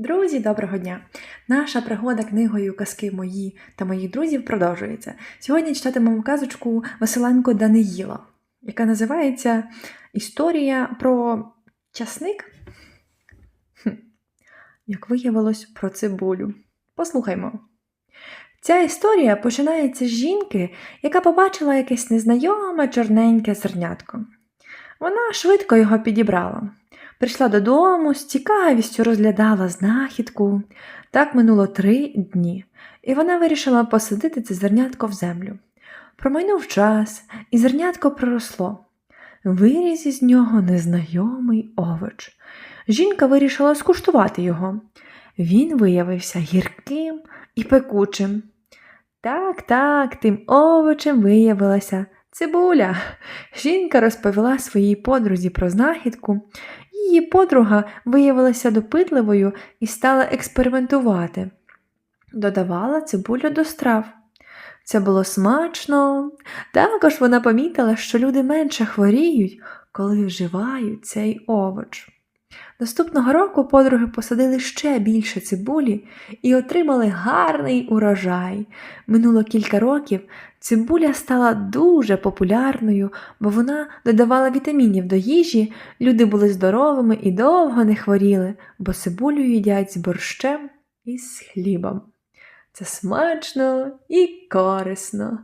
Друзі, доброго дня! Наша пригода книгою Казки мої та моїх друзів продовжується. Сьогодні читатимемо казочку Василенко Даниїла, яка називається Історія про часник. Хм. Як виявилось про цибулю. Послухаймо. Ця історія починається з жінки, яка побачила якесь незнайоме чорненьке зернятко. Вона швидко його підібрала. Прийшла додому, з цікавістю розглядала знахідку. Так минуло три дні, і вона вирішила посадити це зернятко в землю. Промайнув час, і зернятко проросло. Виріс із нього незнайомий овоч. Жінка вирішила скуштувати його. Він виявився гірким і пекучим. Так, так, тим овочем виявилася цибуля. Жінка розповіла своїй подрузі про знахідку. Її подруга виявилася допитливою і стала експериментувати. Додавала цибулю до страв. Це було смачно. Також вона помітила, що люди менше хворіють, коли вживають цей овоч. Наступного року подруги посадили ще більше цибулі і отримали гарний урожай. Минуло кілька років, цибуля стала дуже популярною, бо вона додавала вітамінів до їжі, люди були здоровими і довго не хворіли, бо цибулю їдять з борщем і з хлібом. Це смачно і корисно.